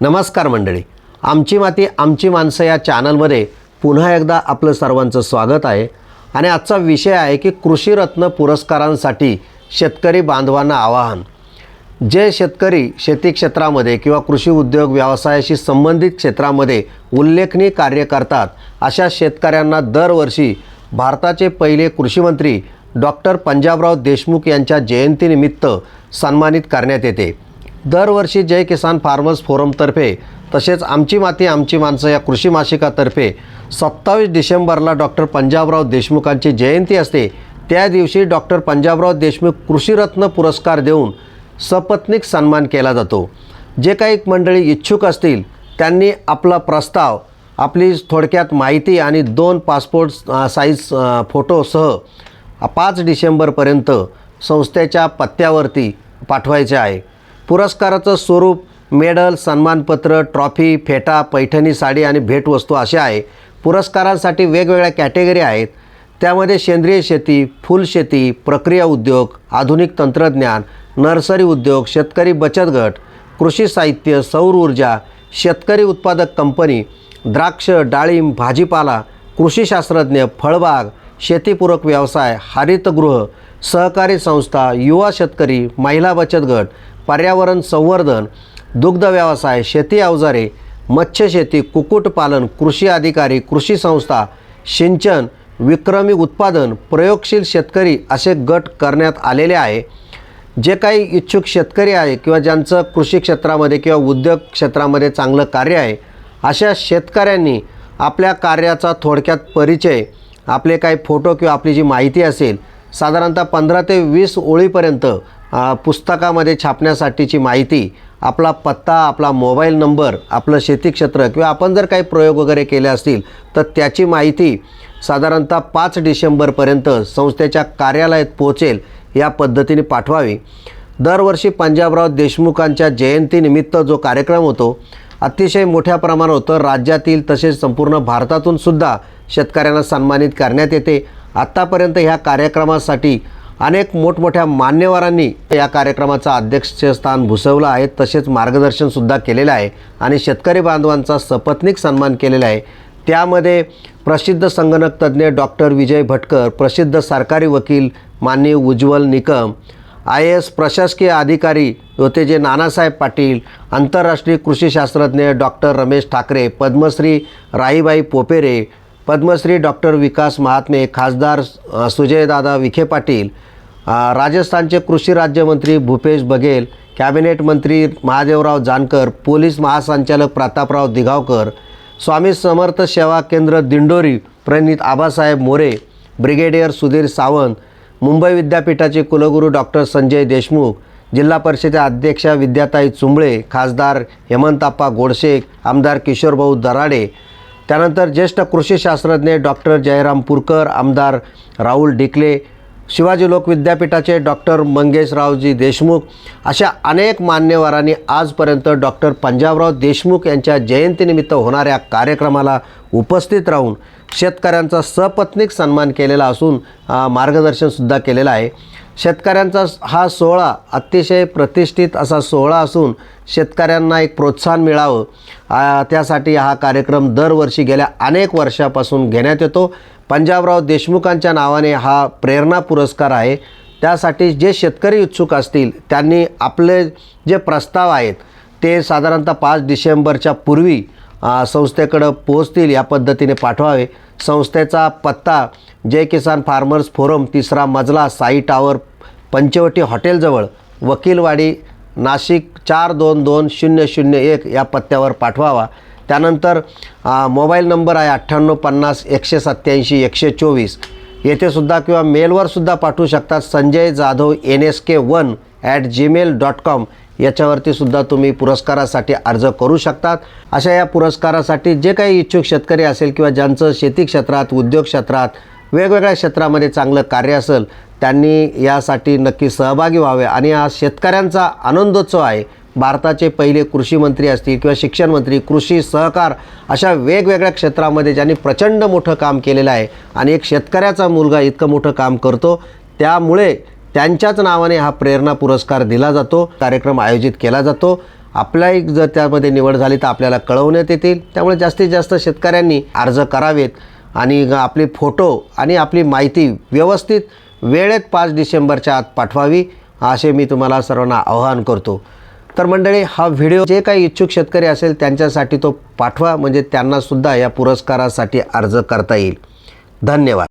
नमस्कार मंडळी. आमची माती आमची माणसं या चॅनलमध्ये पुन्हा एकदा आपलं सर्वांचं स्वागत आहे. आणि आजचा विषय आहे की कृषीरत्न पुरस्कारांसाठी शेतकरी बांधवांना आवाहन. जे शेतकरी शेती क्षेत्रामध्ये किंवा कृषी उद्योग व्यवसायाशी संबंधित क्षेत्रामध्ये उल्लेखनीय कार्य करतात अशा शेतकऱ्यांना दरवर्षी भारताचे पहिले कृषीमंत्री डॉक्टर पंजाबराव देशमुख यांच्या जयंतीनिमित्त सन्मानित करण्यात येते. दरवर्षी जय किसान फार्मर्स फोरमतर्फे तसेच आमची माती आमची माणसं या कृषी मासिकातर्फे सत्तावीस डिसेंबरला डॉक्टर पंजाबराव देशमुखांची जयंती असते. त्या दिवशी डॉक्टर पंजाबराव देशमुख कृषीरत्न पुरस्कार देऊन सपत्नीक सन्मान केला जातो. जे काही मंडळी इच्छुक असतील त्यांनी आपला प्रस्ताव आपली थोडक्यात माहिती आणि दोन पासपोर्ट साईज फोटोसह पाच डिसेंबरपर्यंत संस्थेच्या पत्त्यावरती पाठवायचे आहे. पुरस्काराचं स्वरूप मेडल सन्मानपत्र ट्रॉफी फेटा पैठणी साडी आणि भेटवस्तू असे आहे. पुरस्कारांसाठी वेगवेगळ्या कॅटेगरी आहेत. त्यामध्ये सेंद्रिय शेती फुलशेती प्रक्रिया उद्योग आधुनिक तंत्रज्ञान नर्सरी उद्योग शेतकरी बचत गट कृषी साहित्य सौर ऊर्जा शेतकरी उत्पादक कंपनी द्राक्ष डाळिंब भाजीपाला कृषीशास्त्रज्ञ फळबाग शेतीपूरक व्यवसाय हरितगृह सहकारी संस्था युवा शेतकरी महिला बचत गट पर्यावरण संवर्धन दुग्ध व्यवसाय शेती अवजारे मत्स्यशेती कुक्कुटपालन कृषी अधिकारी कृषी संस्था सिंचन विक्रमी उत्पादन प्रयोगशील शेतकरी असे गट करण्यात आलेले आहे. जे काही इच्छुक शेतकरी आहे किंवा ज्यांचं कृषी क्षेत्रामध्ये किंवा उद्योग क्षेत्रामध्ये चांगलं कार्य आहे अशा शेतकऱ्यांनी आपल्या कार्याचा थोडक्यात परिचय आपले काही फोटो किंवा आपली जी माहिती असेल साधारणतः पंधरा ते वीस ओळीपर्यंत पुस्तकामध्ये छापण्यासाठीची माहिती आपला पत्ता आपला मोबाईल नंबर आपलं शेती क्षेत्र किंवा आपण जर काही प्रयोग वगैरे केले असतील तर त्याची माहिती साधारणतः पाच डिसेंबरपर्यंत संस्थेच्या कार्यालयात पोहोचेल या पद्धतीने पाठवावी. दरवर्षी पंजाबराव देशमुखांच्या जयंतीनिमित्त जो कार्यक्रम होतो अतिशय मोठ्या प्रमाणात होतं. राज्यातील तसेच संपूर्ण भारतातून सुद्धा शेतकऱ्यांना सन्मानित करण्यात येते. आत्तापर्यंत ह्या कार्यक्रमासाठी अनेक मोठमोठ्या मान्यवरांनी या कार्यक्रमाचं अध्यक्षस्थान भुसवलं आहे. तसेच मार्गदर्शनसुद्धा केलेलं आहे आणि शेतकरी बांधवांचा सपत्नीक सन्मान केलेला आहे. त्यामध्ये प्रसिद्ध संगणक तज्ज्ञ डॉक्टर विजय भटकर प्रसिद्ध सरकारी वकील माननीय Ujjwal Nikam I A S प्रशासकीय अधिकारी होते जे नानासाहेब पाटील आंतरराष्ट्रीय कृषीशास्त्रज्ञ डॉक्टर रमेश ठाकरे पद्मश्री राहीबाई पोपेरे पद्मश्री डॉक्टर विकास महात्मे खासदार सुजयदादा विखे पाटील राजस्थानचे कृषी राज्यमंत्री भूपेश बघेल कॅबिनेट मंत्री महादेवराव जानकर पोलीस महासंचालक प्रतापराव दिगावकर स्वामी समर्थ सेवा केंद्र दिंडोरी प्रणित आबासाहेब मोरे ब्रिगेडियर सुधीर सावंत मुंबई विद्यापीठाचे कुलगुरू डॉक्टर संजय देशमुख जिल्हा परिषदेच्या अध्यक्षा विद्याताई चुंबळे खासदार हेमंताप्पा गोडशेख आमदार किशोरभाऊ दराडे त्यानंतर ज्येष्ठ कृषीशास्त्रज्ञ डॉक्टर जयराम पुरकर आमदार राहुल डिकले शिवाजी लोक विद्यापीठाचे डॉक्टर मंगेशरावजी देशमुख अशा अनेक मान्यवरांनी आजपर्यंत डॉक्टर पंजाबराव देशमुख यांच्या जयंतीनिमित्त होणाऱ्या कार्यक्रमाला उपस्थित राहून शेतकऱ्यांचा सपत्नीक सन्मान केलेला असून मार्गदर्शनसुद्धा केलेलं आहे. शेतकऱ्यांचा हा सोहळा अतिशय प्रतिष्ठित असा सोहळा असून शेतकऱ्यांना एक प्रोत्साहन मिळावं त्यासाठी हा कार्यक्रम दरवर्षी गेल्या अनेक वर्षापासून घेण्यात येतो. पंजाबराव देशमुखांच्या नावाने हा प्रेरणा पुरस्कार आहे. त्यासाठी जे शेतकरी इच्छुक असतील त्यांनी आपले जे प्रस्ताव आहेत ते साधारणतः पाच डिसेंबरच्या पूर्वी संस्थेकडं पोहोचतील या पद्धतीने पाठवावे. संस्थेचा पत्ता जय किसान फार्मर्स फोरम तिसरा मजला साई टावर पंचवटी हॉटेलजवळ वकीलवाडी नाशिक चार दोन दोन शून्य शून्य एक या पत्त्यावर पाठवावा. त्यानंतर मोबाईल नंबर आहे अठ्ठ्याण्णव पन्नास एकशे सत्त्याऐंशी एकशे चोवीस. येथेसुद्धा किंवा मेलवरसुद्धा पाठवू शकतात Sanjay Jadhav N S K one at Gmail dot com याच्यावरती सुद्धा तुम्ही पुरस्कारासाठी अर्ज करू शकतात. अशा या पुरस्कारासाठी जे काही इच्छुक शेतकरी असेल किंवा ज्यांचं शेती क्षेत्रात उद्योग क्षेत्रात वेगवेगळ्या क्षेत्रामध्ये चांगलं कार्य असेल त्यांनी यासाठी नक्की सहभागी व्हावे. आणि हा शेतकऱ्यांचा आनंदोत्सव आहे. भारताचे पहिले कृषी मंत्री असतील किंवा शिक्षण मंत्री कृषी सहकार अशा वेगवेगळ्या क्षेत्रामध्ये ज्यांनी प्रचंड मोठं काम केलेलं आहे आणि एक शेतकऱ्याचा मुलगा इतकं मोठं काम करतो त्यामुळे त्यांच्याच नावाने हा प्रेरणा पुरस्कार दिला जातो कार्यक्रम आयोजित केला जातो. आपल्याही जर त्यामध्ये निवड झाली तर आपल्याला कळवण्यात येतील. त्यामुळे जास्तीत जास्त शेतकऱ्यांनी अर्ज करावेत आणि आपले फोटो आणि आपली माहिती व्यवस्थित वेळेत पाच डिसेंबरच्या आत पाठवावी असे मी तुम्हाला सर्वांना आवाहन करतो. तर मंडळी हा व्हिडिओ जे काही इच्छुक शेतकरी असेल त्यांच्यासाठी तो पाठवा म्हणजे त्यांनासुद्धा या पुरस्कारासाठी अर्ज करता येईल. धन्यवाद.